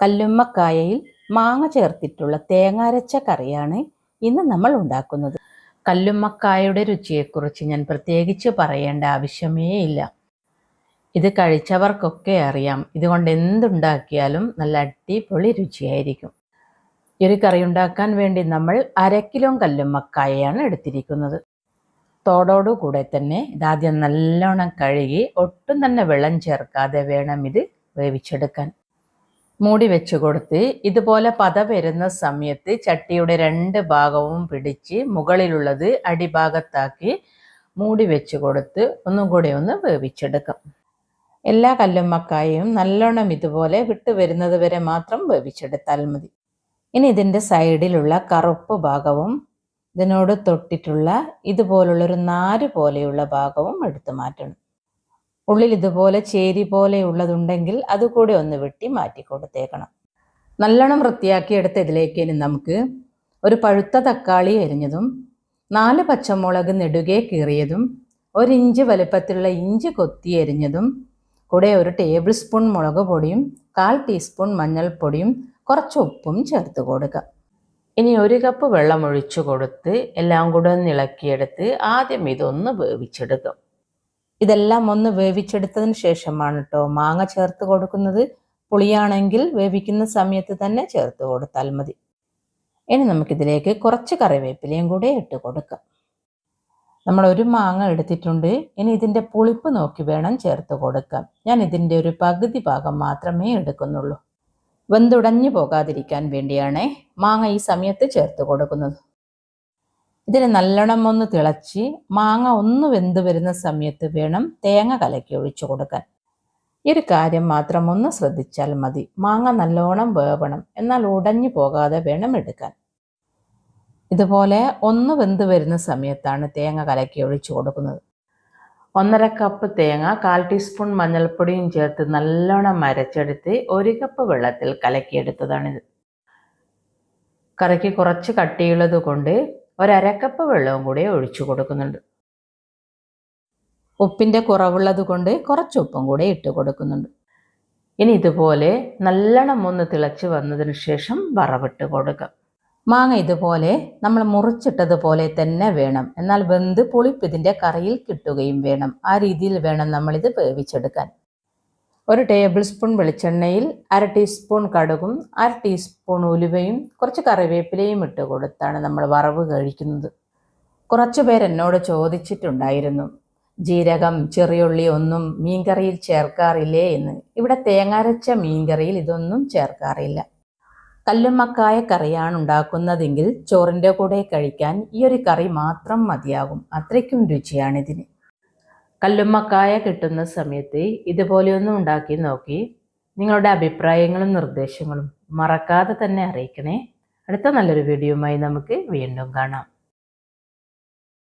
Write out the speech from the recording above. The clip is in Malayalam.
കല്ലുമ്മക്കായയിൽ മാങ്ങ ചേർത്തിട്ടുള്ള തേങ്ങാരച്ച കറിയാണ് ഇന്ന് നമ്മൾ ഉണ്ടാക്കുന്നത്. കല്ലുമ്മക്കായയുടെ രുചിയെക്കുറിച്ച് ഞാൻ പ്രത്യേകിച്ച് പറയേണ്ട ആവശ്യമേ ഇല്ല. ഇത് കഴിച്ചവർക്കൊക്കെ അറിയാം. ഇതുകൊണ്ട് എന്തുണ്ടാക്കിയാലും നല്ല അടിപൊളി രുചിയായിരിക്കും. ഈ ഒരു കറി ഉണ്ടാക്കാൻ വേണ്ടി നമ്മൾ അര കിലോ കല്ലുമ്മക്കായയാണ് എടുത്തിരിക്കുന്നത്. തോടോടു കൂടെ തന്നെ ഇതാദ്യം നല്ലോണം കഴുകി ഒട്ടും തന്നെ വെള്ളം ചേർക്കാതെ വേണം ഇത് വേവിച്ചെടുക്കാൻ. മൂടി വെച്ച് കൊടുത്ത് ഇതുപോലെ പത വരുന്ന സമയത്ത് ചട്ടിയുടെ രണ്ട് ഭാഗവും പിടിച്ച് മുകളിലുള്ളത് അടിഭാഗത്താക്കി മൂടി വെച്ച് കൊടുത്ത് ഒന്നും കൂടി ഒന്ന് വേവിച്ചെടുക്കാം. എല്ലാ കല്ലുമ്മക്കായും നല്ലോണം ഇതുപോലെ വിട്ടു വരുന്നത് വരെ മാത്രം വേവിച്ചെടുത്താൽ മതി. ഇനി ഇതിന്റെ സൈഡിലുള്ള കറുപ്പ് ഭാഗവും ഇതിനോട് തൊട്ടിട്ടുള്ള ഇതുപോലുള്ളൊരു നാര് പോലെയുള്ള ഭാഗവും എടുത്തു മാറ്റണം. ഉള്ളിൽ ഇതുപോലെ ചേരി പോലെയുള്ളതുണ്ടെങ്കിൽ അതുകൂടി ഒന്ന് വെട്ടി മാറ്റി കൊടുത്തേക്കണം. നല്ലോണം വൃത്തിയാക്കി എടുത്ത് ഇതിലേക്ക് ഇനി നമുക്ക് ഒരു പഴുത്ത തക്കാളി എരിഞ്ഞതും നാല് പച്ചമുളക് നെടുകെ കീറിയതും ഒരു ഇഞ്ച് വലുപ്പത്തിലുള്ള ഇഞ്ചി കൊത്തി എരിഞ്ഞതും കൂടെ ഒരു ടേബിൾ സ്പൂൺ മുളക് പൊടിയും കാൽ ടീസ്പൂൺ മഞ്ഞൾപ്പൊടിയും കുറച്ച് ഉപ്പും ചേർത്ത് കൊടുക്കുക. ഇനി ഒരു കപ്പ് വെള്ളം ഒഴിച്ചു കൊടുത്ത് എല്ലാം കൂടെ ഒന്ന് ഇളക്കിയെടുത്ത് ആദ്യം ഇതൊന്ന് വേവിച്ചെടുക്കും. ഇതെല്ലാം ഒന്ന് വേവിച്ചെടുത്തതിന് ശേഷമാണ് കേട്ടോ മാങ്ങ ചേർത്ത് കൊടുക്കുന്നത് പുളിയാണെങ്കിൽ വേവിക്കുന്ന സമയത്ത് തന്നെ ചേർത്ത് കൊടുത്താൽ മതി. ഇനി നമുക്കിതിലേക്ക് കുറച്ച് കറിവേപ്പിലയും കൂടെ ഇട്ട് കൊടുക്കാം. നമ്മൾ ഒരു മാങ്ങ എടുത്തിട്ടുണ്ട്. ഇനി ഇതിന്റെ പുളിപ്പ് നോക്കി വേണം ചേർത്ത് കൊടുക്കാം ഞാൻ ഇതിന്റെ ഒരു പകുതി ഭാഗം മാത്രമേ എടുക്കുന്നുള്ളൂ. വെന്തുടഞ്ഞു പോകാതിരിക്കാൻ വേണ്ടിയാണ് മാങ്ങ ഈ സമയത്ത് ചേർത്ത് കൊടുക്കുന്നത്. ഇതിന് നല്ലോണം ഒന്ന് തിളച്ച് മാങ്ങ ഒന്ന് വെന്ത് വരുന്ന സമയത്ത് വേണം തേങ്ങ കലക്കി ഒഴിച്ചു കൊടുക്കാൻ. ഈ ഒരു കാര്യം മാത്രം ഒന്ന് ശ്രദ്ധിച്ചാൽ മതി. മാങ്ങ നല്ലോണം വേവണം. എന്നാൽ ഉടഞ്ഞു പോകാതെ വേണം എടുക്കാൻ. ഇതുപോലെ ഒന്ന് വെന്ത് വരുന്ന സമയത്താണ് തേങ്ങ കലക്കി ഒഴിച്ചു കൊടുക്കുന്നത്. ഒന്നര കപ്പ് തേങ്ങ കാൽ ടീസ്പൂൺ മഞ്ഞൾപ്പൊടിയും ചേർത്ത് നല്ലോണം അരച്ചെടുത്ത് ഒരു കപ്പ് വെള്ളത്തിൽ കലക്കിയെടുത്തതാണിത്. കറിക്ക് കുറച്ച് കട്ടിയുള്ളത് കൊണ്ട് ഒരക്കപ്പ് വെള്ളവും കൂടി ഒഴിച്ചു കൊടുക്കുന്നുണ്ട്. ഉപ്പിന്റെ കുറവുള്ളത് കൊണ്ട് കുറച്ച് ഉപ്പും കൂടെ ഇട്ട് കൊടുക്കുന്നുണ്ട്. ഇനി ഇതുപോലെ നല്ലോണം ഒന്ന് തിളച്ച് വന്നതിന് ശേഷം വറവിട്ട് കൊടുക്കാം. മാങ്ങ ഇതുപോലെ നമ്മൾ മുറിച്ചിട്ടതുപോലെ തന്നെ വേണം. എന്നാൽ വെന്ത് പുളിപ്പ് ഇതിന്റെ കറിയിൽ കിട്ടുകയും വേണം. ആ രീതിയിൽ വേണം നമ്മളിത് വേവിച്ചെടുക്കാൻ. ഒരു ടേബിൾ സ്പൂൺ വെളിച്ചെണ്ണയിൽ അര ടീസ്പൂൺ കടുകും അര ടീസ്പൂൺ ഉലുവയും കുറച്ച് കറിവേപ്പിലയും ഇട്ട് കൊടുത്താണ് നമ്മൾ വറവ് കഴിക്കുന്നത്. കുറച്ചു പേർ എന്നോട് ചോദിച്ചിട്ടുണ്ടായിരുന്നു ജീരകം ചെറിയുള്ളി ഒന്നും മീൻകറിയിൽ ചേർക്കാറില്ലേ? എന്ന്. ഇവിടെ തേങ്ങാരച്ച മീൻകറിയിൽ ഇതൊന്നും ചേർക്കാറില്ല. കല്ലുമ്മക്കായ കറിയാണ് ഉണ്ടാക്കുന്നതെങ്കിൽ ചോറിന്റെ കൂടെ കഴിക്കാൻ ഈ ഒരു കറി മാത്രം മതിയാകും. അത്രയ്ക്കും രുചിയാണിതിന് കല്ലുമ്മക്കായ കിട്ടുന്ന സമയത്ത് ഇതുപോലെയൊന്നും ഉണ്ടാക്കി നോക്കി. നിങ്ങളുടെ അഭിപ്രായങ്ങളും നിർദ്ദേശങ്ങളും മറക്കാതെ തന്നെ അറിയിക്കണേ. അടുത്ത നല്ലൊരു വീഡിയോയുമായി നമുക്ക് വീണ്ടും കാണാം.